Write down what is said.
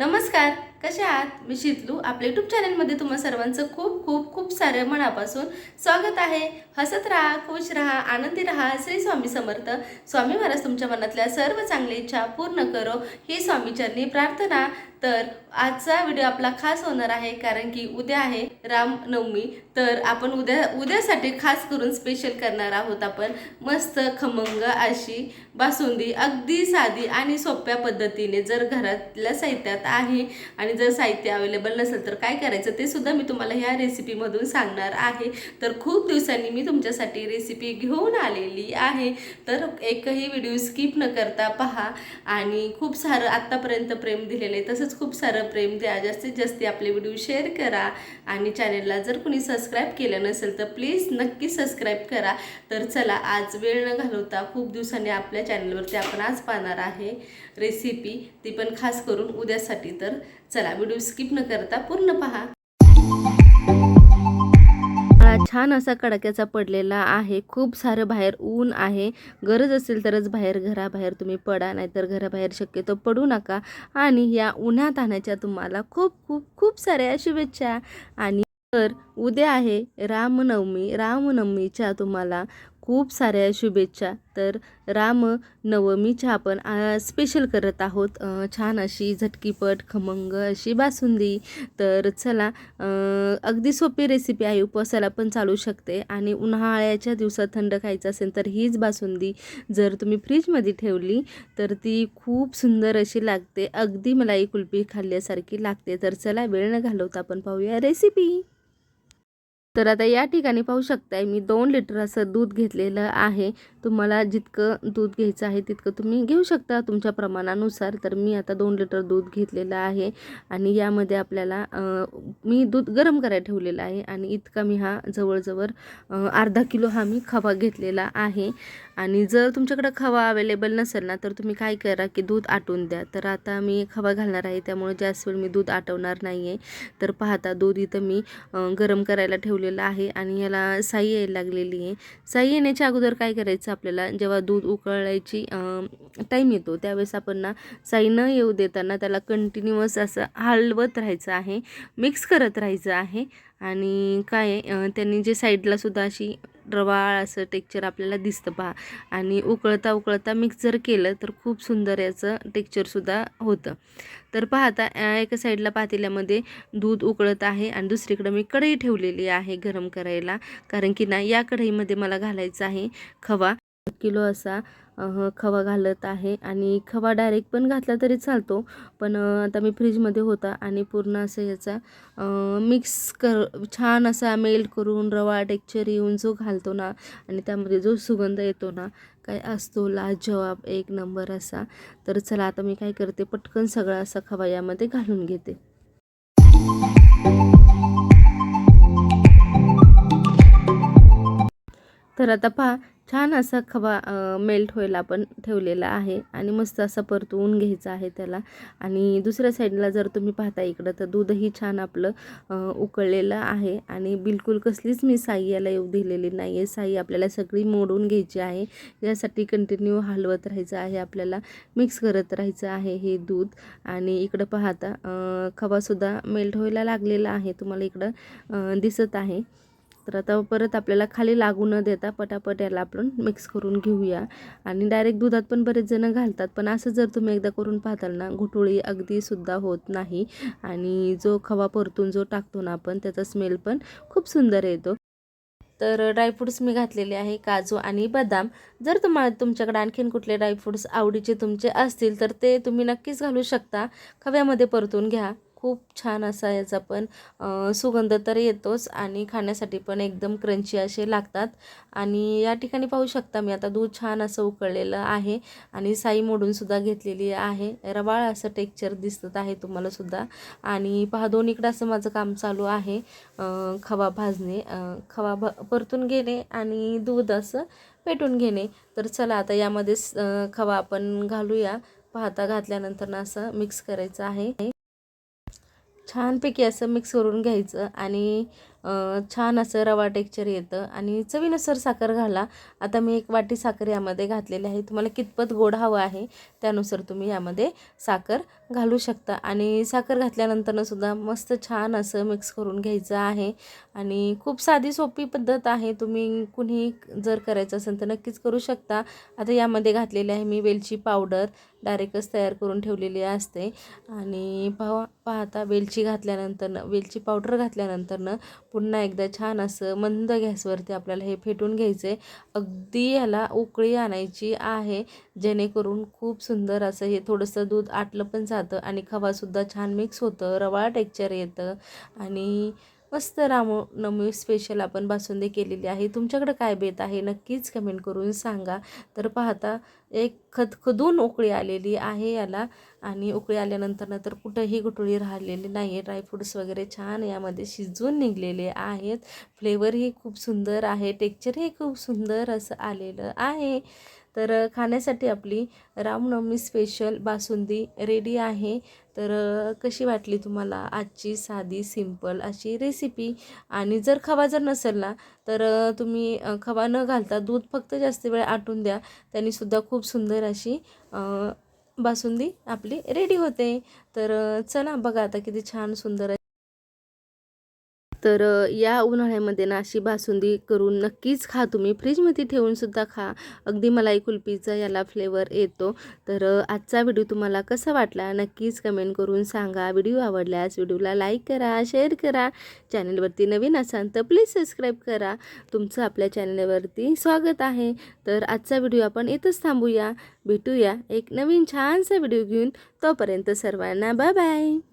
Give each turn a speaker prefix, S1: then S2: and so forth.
S1: नमस्कार. कशा आहात? मी शितलू. आपल्या यूट्यूब चॅनलमध्ये तुम्हा सर्वांचं खूप खूप खूप सारे मनापासून स्वागत आहे. हसत राहा खुश राहा आनंदी राहा श्री स्वामी समर्थ. स्वामी महाराज तुमच्या मनातल्या सर्व चांगल्या इच्छा पूर्ण करो. ही स्वामीचरणी प्रार्थना. तर आजचा व्हिडिओ आपला खास होणार आहे कारण की उद्या आहे रामनवमी. तर आपण उद्या उद्यासाठी खास करून स्पेशल करणार आहोत आपण. मस्त खमंग अशी बासुंदी अगदी साधी आणि सोप्या पद्धतीने जर घरातल्या साहित्यात आहे आणि जर साहित्य अवेलेबल नसेल तर काय करायचं? ते सुद्धा मी तुम्हाला ह्या रेसिपीमधून सांगणार आहे. तर खूप दिवसांनी मी तुमच्यासाठी रेसिपी घेऊन आलेली आहे. तर एकही व्हिडिओ स्किप न करता पहा. आणि खूप सारं आत्तापर्यंत प्रेम दिलेलं आहे. तसंच खूप सारं प्रेम द्या. जास्तीत जास्त आपले व्हिडिओ शेअर करा. आणि चॅनेलला जर कुणी सबस्क्राईब केलं नसेल तर प्लीज नक्की सबस्क्राईब करा. तर चला आज वेळ न घालवता खूप दिवसांनी आपल्या चॅनलवरती आपण आज पाहणार आहे रेसिपी ती पण खास करून उद्यासाठी. तर चला व्हिडिओ स्किप न करता पूर्ण पहा. छान असा कडाक्याचा पडलेला आहे. खूप सारं बाहेर ऊन आहे. गरज असेल तरच बाहेर घराबाहेर तुम्ही पडा नाहीतर घराबाहेर शक्यतो पडू नका. आणि या उन्हात आणायच्या तुम्हाला खूप खूप खूप साऱ्या शुभेच्छा. आणि तर उद्या आहे रामनवमी. रामनवमीच्या तुम्हाला खूप साऱ्या शुभेच्छा. तर रामनवमीच्या आपण स्पेशल करत आहोत. छान अशी झटकीपट खमंग अशी बासुंदी. तर चला अगदी सोपी रेसिपी आहे उपवासाला पण चालू शकते. आणि उन्हाळ्याच्या दिवसात थंड खायचं असेल तर हीच बासुंदी जर तुम्ही फ्रीजमध्ये ठेवली तर ती खूप सुंदर अशी लागते. अगदी मलाई कुल्फी खाल्ल्यासारखी लागते. तर चला वेळ न घालवता आपण पाहूया रेसिपी तर आता या ठिकाणी पाहू शकताय मी दोन लिटर असं दूध घेतलेलं आहे. तुम्हाला जितकं दूध घ्यायचं आहे तितकं तुम्ही घेऊ शकता तुमच्या प्रमाणानुसार. तर मी आता दोन लिटर दूध घेतलेलं आहे आणि यामध्ये आपल्याला मी दूध गरम करायला ठेवलेलं आहे आणि इतका मी हा जवळजवळ अर्धा किलो हा मी खवा घेतलेला आहे. आणि जर तुमच्याकडं खवा अवेलेबल नसेल ना तर तुम्ही काय करा की दूध आटून द्या. तर आता मी खवा घालणार आहे त्यामुळे जास्त वेळ मी दूध आटवणार नाही आहे तर पाहता दूध इथं मी गरम करायला ठेवलेलं आहे आणि याला साई यायला लागलेली आहे. साई येण्याच्या अगोदर काय करायचं आपल्याला? जेव्हा दूध उकळायची टाईम येतो त्यावेळेस आपण ना साई न येऊ देताना त्याला कंटिन्युअस असं हलवत राहायचं आहे. मिक्स करत राहायचं आहे. आणि काय त्यांनी जे साईडला सुद्धा अशी रवाळ असं टेक्चर आपल्याला दिसतं पहा. आणि उकळता उकळता मिक्स जर केलं तर खूप सुंदर याचं टेक्चरसुद्धा होतं. तर पाहता एका साईडला पातेल्यामध्ये दूध उकळत आहे आणि दुसरीकडं मी कढई ठेवलेली आहे गरम करायला. कारण की ना या कढईमध्ये मला घालायचं आहे खवा. किलो असा खवा घालत आहे आणि खवा डायरेक्ट पण घातला तरी चालतो. पण आता मी फ्रीजमध्ये होता आणि पूर्ण असं याचा मिक्स कर छान असा मेल्ट करून रवा टेक्चर येऊन जो घालतो ना आणि त्यामध्ये जो सुगंध येतो ना काय असतो लाजवाब एक नंबर असा. तर चला आता मी काय करते पटकन सगळा असा खवा यामध्ये घालून घेते. तर आता पहा छान असा खवा मेल्ट व्हायला आपण ठेवलेला आहे. आणि मस्त असा परतवून घ्यायचा आहे त्याला. आणि दुसऱ्या साईडला जर तुम्ही पाहता इकडं तर दूधही छान आपलं उकळलेलं आहे. आणि बिलकुल कसलीच मी साई याला येऊ दिलेली नाही आहे साई आपल्याला सगळी मोडून घ्यायची आहे. यासाठी कंटिन्यू हलवत राहायचं आहे. आपल्याला मिक्स करत राहायचं आहे हे दूध. आणि इकडं पाहता खवासुद्धा मेल्ट व्हायला लागलेला आहे. तुम्हाला इकडं दिसत आहे. तर आता परत आपल्याला खाली लागू न देता पटापट याला आपण मिक्स करून घेऊया. आणि डायरेक्ट दुधात पण बरेच जण घालतात पण असं जर तुम्ही एकदा करून पाहताल ना घुटुळी अगदीसुद्धा होत नाही. आणि जो खवा परतून जो टाकतो ना आपण त्याचा स्मेल पण खूप सुंदर येतो. तर ड्रायफ्रूट्स मी घातलेले आहे काजू आणि बदाम. जर तुम्हाला तुमच्याकडे आणखीन कुठले ड्रायफ्रूट्स आवडीचे तुमचे असतील तर ते तुम्ही नक्कीच घालू शकता. खव्यामध्ये परतून घ्या. खूप छान असा याचा पण सुगंध तर येतोच आणि खाण्यासाठी पण एकदम क्रंची असे लागतात. आणि या ठिकाणी पाहू शकता मी आता दूध छान असं उकळलेलं आहे आणि साई मोडूनसुद्धा घेतलेली आहे. रवाळ असं टेक्चर दिसत आहे तुम्हालासुद्धा आणि पहा दोन्हीकडं असं माझं काम चालू आहे खवा भाजणे खवा भ परतून घेणे आणि दूध असं पेटून घेणे. तर चला आता यामध्ये स- खवा आपण घालूया. पाहता घातल्यानंतर ना असं मिक्स करायचं आहे. छानपैकी असं मिक्स करून घ्यायचं आणि छान असं रवा टेक्चर येतं आणि चवीनुसार साखर घाला. आता मी एक वाटी साखर यामध्ये घातलेली आहे. तुम्हाला कितपत गोड हवं आहे त्यानुसार तुम्ही यामध्ये साखर घालू शकता. आणि साखर घातल्यानंतरनं सुद्धा मस्त छान असं मिक्स करून घ्यायचं आहे. आणि खूप साधी सोपी पद्धत आहे. तुम्ही कुणी जर करायचं असेल तर नक्कीच करू शकता. आता यामध्ये घातलेली आहे मी वेलची पावडर. डायरेक्टच तयार करून ठेवलेली असते. आणि पहा पाहता वेलची घातल्यानंतरनं वेलची पावडर घातल्यानंतरनं पुन्हा एकदा छान असं मंद गॅसवरती आपल्याला हे फेटून घ्यायचं आहे अगदी याला उकळी आणायची आहे. जेणेकरून खूप सुंदर असं हे थोडंसं दूध आटलं पण जातं आणि खवासुद्धा छान मिक्स होतं रवाळ टेक्चर येतं आणि मस्त रामनवमी स्पेशल आपण बासुंदी केलेली आहे. तुमच्याकडं काय बेत आहे? नक्कीच कमेंट करून सांगा. तर पाहता एक खदखदून उकळी आलेली आहे याला. आणि उकळी आल्यानंतर तर कुठंही गुठळी राहिलेली नाही आहे ड्रायफ्रूट्स वगैरे छान यामध्ये शिजून निघलेले आहेत. फ्लेवरही खूप सुंदर आहे. टेक्चरही खूप सुंदर असं आलेलं आहे. तर खाण्यासाठी आपली रामनवमी स्पेशल बासुंदी रेडी आहे. तर कशी वाटली तुम्हाला आजची साधी सिंपल अशी रेसिपी आणि जर खवा जर नसेल ना तर तुम्ही खवा न घालता दूध फक्त जास्त वेळ आटून द्या. त्यांनी सुद्धा खूप सुंदर अशी बासुंदी आपली रेडी होते. तर चला बघा आता किती छान सुंदर तर या उन्हाळ्यामध्ये ना अशी बासुंदी करून नक्कीच खा तुम्ही. फ्रीजमध्ये ठेवूनसुद्धा खा. अगदी मलाई कुल्फीचा याला फ्लेवर येतो. तर आजचा व्हिडिओ तुम्हाला कसा वाटला? नक्कीच कमेंट करून सांगा. व्हिडिओ आवडल्यास व्हिडिओला लाईक करा शेअर करा. चॅनलवरती नवीन असाल तर प्लीज सबस्क्राईब करा. तुमचं आपल्या चॅनलवरती स्वागत आहे. तर आजचा व्हिडिओ आपण इथंच थांबूया. भेटूया एक नवीन छानसा व्हिडिओ घेऊन. तोपर्यंत सर्वांना बाय बाय